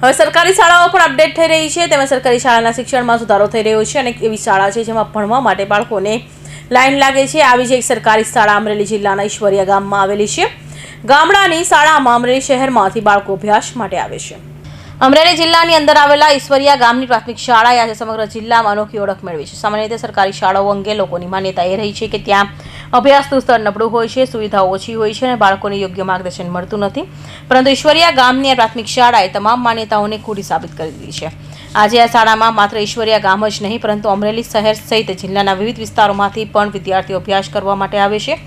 હવે સરકારી શાળાઓ પણ અપડેટ થઈ રહી છે. તેમાં સરકારી શાળાના શિક્ષણમાં સુધારો થઈ રહ્યો છે અને એવી શાળા છે જેમાં ભણવા માટે બાળકોને લાઈન લાગે છે. આવી જ એક સરકારી શાળા અમરેલી જિલ્લાના ઈશ્વરિયા ગામમાં આવેલી છે. ગામડાની શાળામાં અમરેલી શહેરમાંથી બાળકો અભ્યાસ માટે આવે છે. અમરેલી જિલ્લાની અંદર આવેલા ઈશ્વરિયા ગામની પ્રાથમિક શાળાએ આજે સમગ્ર જિલ્લામાં અનોખી ઓળખ મેળવી છે. સામાન્ય રીતે સરકારી શાળાઓ અંગે લોકોની માન્યતા એ રહી છે કે ત્યાં અભ્યાસનું સ્તર નબળું હોય છે, સુવિધાઓ ઓછી હોય છે અને બાળકોને યોગ્ય માર્ગદર્શન મળતું નથી. પરંતુ ઈશ્વરિયા ગામની આ પ્રાથમિક શાળાએ તમામ માન્યતાઓને ખોટી સાબિત કરી દીધી છે. આજે આ શાળામાં માત્ર ઈશ્વરિયા ગામ જ નહીં, પરંતુ અમરેલી શહેર સહિત જિલ્લાના વિવિધ વિસ્તારોમાંથી પણ વિદ્યાર્થીઓ અભ્યાસ કરવા માટે આવે છે.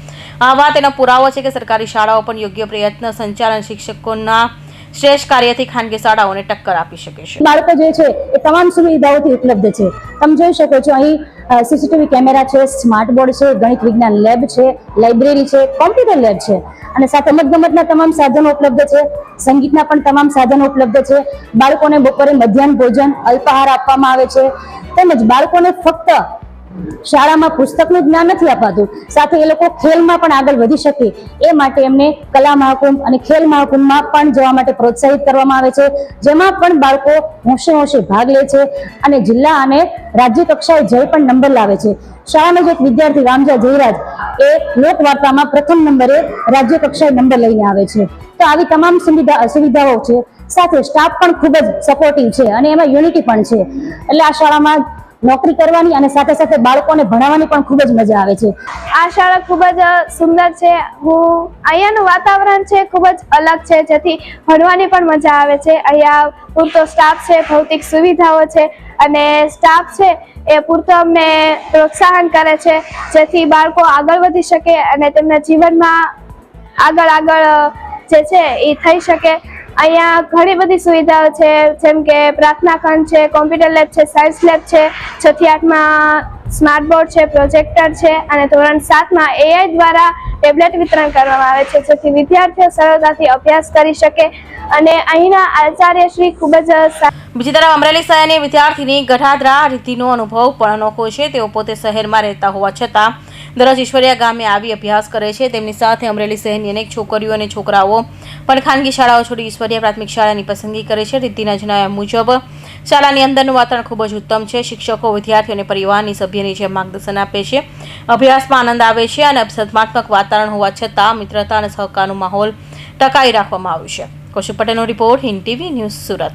આ વાત એનો પુરાવો છે કે સરકારી શાળાઓ પણ યોગ્ય પ્રયત્ન સંચાલન શિક્ષકોના શ્રેષ્ઠ કાર્યથી ખાનગી શાળાઓને ટક્કર આપી શકે છે. બાળકો જે છે એ તમામ સુવિધાઓથી ઉપલબ્ધ છે. તમે જોઈ શકો છો અહીં સીસીટીવી કેમેરા છે, સ્માર્ટ બોર્ડ છે, ગણિત વિજ્ઞાન લેબ છે, લાઇબ્રેરી છે, કોમ્પ્યુટર લેબ છે. અને સાથે રમતગમતના તમામ સાધનો ઉપલબ્ધ છે. સંગીતના પણ તમામ સાધનો ઉપલબ્ધ છે. બાળકોને બપોરે મધ્યાહન ભોજન, અલ્પાહાર આપવામાં આવે છે. તેમજ બાળકોને ફક્ત શાળામાં પુસ્તકનું જ્ઞાન નથી અપાતું. સાથે એ લોકો ખેલમાં પણ આગળ વધી શકે. એ માટે એમને કલા મહાકુંભ અને ખેલ મહાકુંભમાં પણ જવા માટે પ્રોત્સાહિત કરવામાં આવે છે. જેમાં પણ બાળકો હોંશે હોંશે ભાગ લે છે અને જિલ્લા અને રાજ્ય કક્ષાએ જઈ પણ નંબર લાવે છે. શાળાનો જ એક વિદ્યાર્થી રામજા જયરાજ, એ લોકવાર્તામાં પ્રથમ નંબરે રાજ્ય કક્ષાએ નંબર લઈને આવે છે. તો આવી તમામ સુવિધા સુવિધાઓ છે. સાથે સ્ટાફ પણ ખૂબ જ સપોર્ટિવ છે અને એમાં યુનિટી પણ છે. એટલે આ શાળામાં નોકરી કરવાની અને સાથે સાથે બાળકોને ભણાવવાની પણ ખૂબ જ મજા આવે છે. આ શાળા ખૂબ જ સુંદર છે. હું અહીંયાનું વાતાવરણ છે ખૂબ જ અલગ છે. જેથી ભણવાની પણ મજા આવે છે. અહીંયા પૂરતો સ્ટાફ છે, ભૌતિક સુવિધાઓ છે અને સ્ટાફ છે એ પૂરતો અમને પ્રોત્સાહન કરે છે. જેથી બાળકો આગળ વધી શકે અને તેમના જીવનમાં આગળ આગળ જે છે એ થઈ શકે. અહીંયા ઘણી બધી સુવિધાઓ છે, જેમ કે પ્રાર્થના ખંડ છે, કોમ્પ્યુટર લેબ છે, સાયન્સ લેબ છે છથી આઠમાં સ્માર્ટ બોર્ડ છે, પ્રોજેક્ટર છે અને ધોરણ સાતમાં એઆઈ દ્વારા ટેબ્લેટ વિતરણ કરવામાં આવે છે, જેથી વિદ્યાર્થીઓ સરળતાથી અભ્યાસ કરી શકે અને અહીંના આચાર્યશ્રી ખૂબ જ બીજી તરફ અમરેલી શહેરની વિદ્યાર્થીની ગઢાદરા રીતિનો અનુભવ પણ અનોખો છે, તેઓ પોતે શહેરમાં રહેતા હોવા છતાં દરરોજ ઈશ્વરિયા ગામે આવી અભ્યાસ કરે છે. તેમની સાથે અમરેલી શહેરની અનેક છોકરીઓ અને છોકરાઓ પણ ખાનગી શાળાઓ છોડી ઈશ્વરિયા પ્રાથમિક શાળાની પસંદગી કરે છે. રીતિના જણાવ્યા મુજબ, શાળાની અંદરનું વાતાવરણ ખૂબ જ ઉત્તમ છે. શિક્ષકો, વિદ્યાર્થીઓ અને પરિવારની સભ્યની જેમ માર્ગદર્શન આપે છે, અભ્યાસમાં આનંદ આવે છે અને સર્જનાત્મક વાતાવરણ હોવા છતાં મિત્રતા અને સહકારનો માહોલ ટકાવી રાખવામાં આવ્યું છે. કૌશિક પટેલનો report Hind TV news Surat.